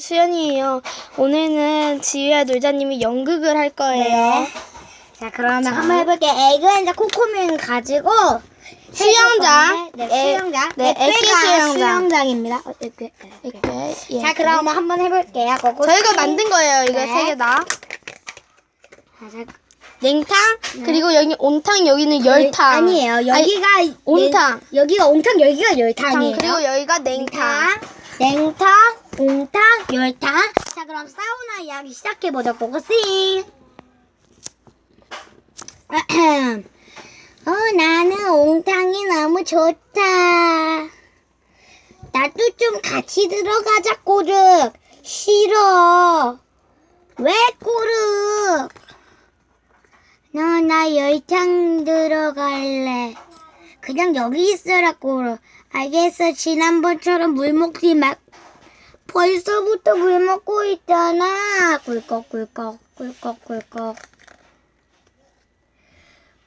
수연이에요. 오늘은 지휘와 놀자님이 연극을 할 거예요. 네. 자, 그러면 한번 해볼게요. 에그앤자 코코민 가지고 수영장. 해볼 건데, 네, 에- 수영장. 네, 애기 수영장. 수영장입니다. 어, 에그. 이렇게. 예. 자, 그럼 한번 해볼게요. 그거 저희가 만든 거예요. 이거 네. 세개 다. 자, 자, 냉탕 그리고 여기 온탕 여기는 열탕. 네. 아니에요. 여기가 온탕. 냉- 여기가 온탕, 여기가 열탕이에요. 그리고 여기가 냉탕. 냉탕, 온탕, 열탕. 자, 그럼 사우나 이야기 시작해보자. 고고싱. 어, 나는 온탕이 너무 좋다. 나도 좀 같이 들어가자, 꼬르. 싫어. 왜, 꼬르? 너, 나 열탕 들어갈래. 그냥 여기 있어라, 꼬르. 알겠어. 지난번처럼 물 먹지 마. 벌써부터 물 먹고 있잖아. 꿀꺽꿀꺽, 꿀꺽꿀꺽.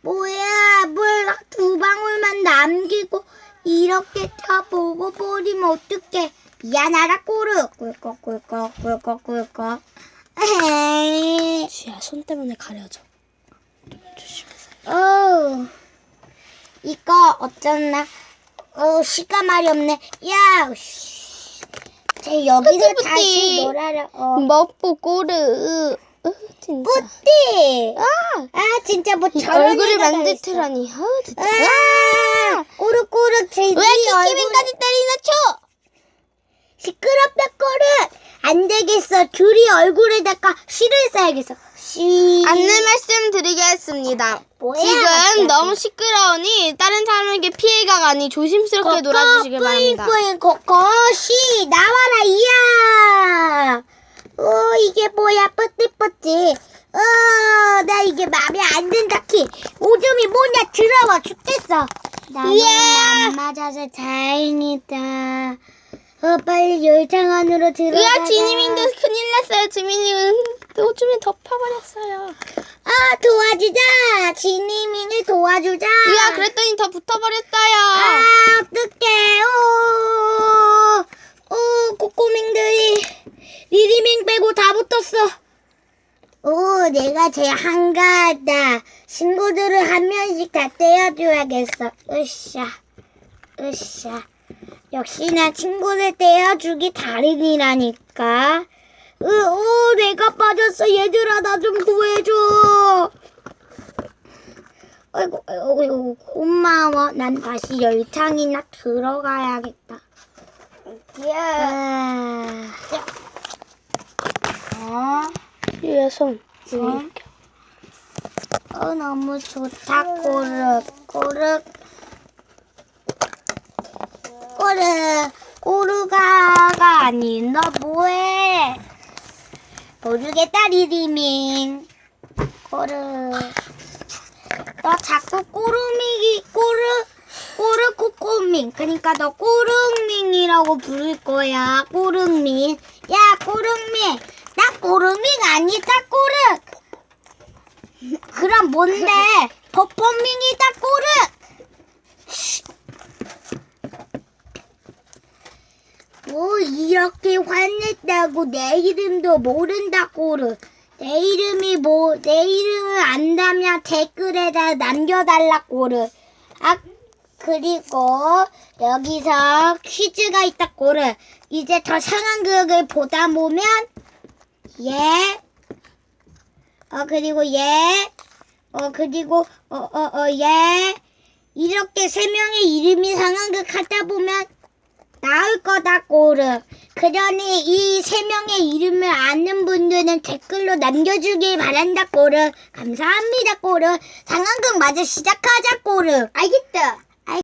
뭐야, 물두 방울만 남기고 이렇게 다 먹어버리면 어떡해. 미안하다, 꼬르. 꿀꺽꿀꺽, 꿀꺽꿀꺽. 에헤이. 지야 손 때문에 가려져. 조심해서. 어 이거 어쩌나? 어, 시가 말이 없네. 야, 씨. 쟤 여기서 뿌띠뿌띠. 다시 놀아라. 어. 먹보 꼬르. 으, 진짜. 뿌띠! 아, 아, 진짜 뭐 이 저런 얼굴을 애가 다 있어. 만들더라니. 아, 진짜. 아, 꼬르꼬르 쟤왜 키키민까지 때리나 쳐? 시끄럽다 꼬르. 안 되겠어. 둘이 얼굴에다가 실을 써야겠어. 씨. 안내 말씀드리겠습니다. 뭐야, 지금 갑자기. 너무 시끄러우니 다른 사람에게 피해가 가니 조심스럽게 놀아주시길 바랍니다. 뿌잉뿌잉 코코시 나와라 이야. 어 이게 뭐야 뿌띠뿌띠. 어나 이게 마음에 안 든다 키. 오줌이 뭐냐 들어와 죽겠어. 나는 이야. 안 맞아서 다행이다. 어 빨리 열창 안으로 들어가. 으아, 지니민도 큰일 났어요. 지민이는 오줌에 덮어버렸어요. 아 도와주자. 지니민을 도와주자. 으아, 그랬더니 더 붙어버렸어요. 아, 어떡해. 오, 오, 꼬꼬밍들이 리리밍 빼고 다 붙었어. 오, 내가 제일 한가하다. 친구들을 한 명씩 다 떼어줘야겠어. 으쌰, 으쌰. 역시나 친구들 떼어주기 달인이라니까. 으, 오, 내가 빠졌어. 얘들아, 나 좀 구해줘. 아이고, 아이고, 아이고, 고마워. 난 다시 열창이나 들어가야겠다. 야. 어, 얘 손. 손. 어, 너무 좋다, 꼬르. 꼬르. 꼬르. 꼬르가가 아닌, 너 뭐해? 모르겠다, 리리밍. 꼬르. 너 자꾸 꼬르밍이 꼬르 꼬르 코코밍 그러니까 너 꼬르밍이라고 부를 거야 꼬르밍 야 꼬르밍 나 꼬르밍 아니다 꼬르 그럼 뭔데 버퍼밍이다 꼬르 뭐 이렇게 화냈다고 내 이름도 모른다 꼬르 내 이름이 뭐, 내 이름을 안다면 댓글에다 남겨달라, 꼬르. 아, 그리고 여기서 퀴즈가 있다, 꼬르. 이제 더 상황극을 보다 보면, 예. 어, 그리고 예. 어, 그리고, 어, 어, 어, 예. 이렇게 세 명의 이름이 상황극 하다 보면, 나올 거다, 꼬르. 그러니 이 세 명의 이름을 아는 분들은 댓글로 남겨주길 바란다, 꼬르. 감사합니다, 꼬르. 상황극 마저 시작하자, 꼬르. 알겠다.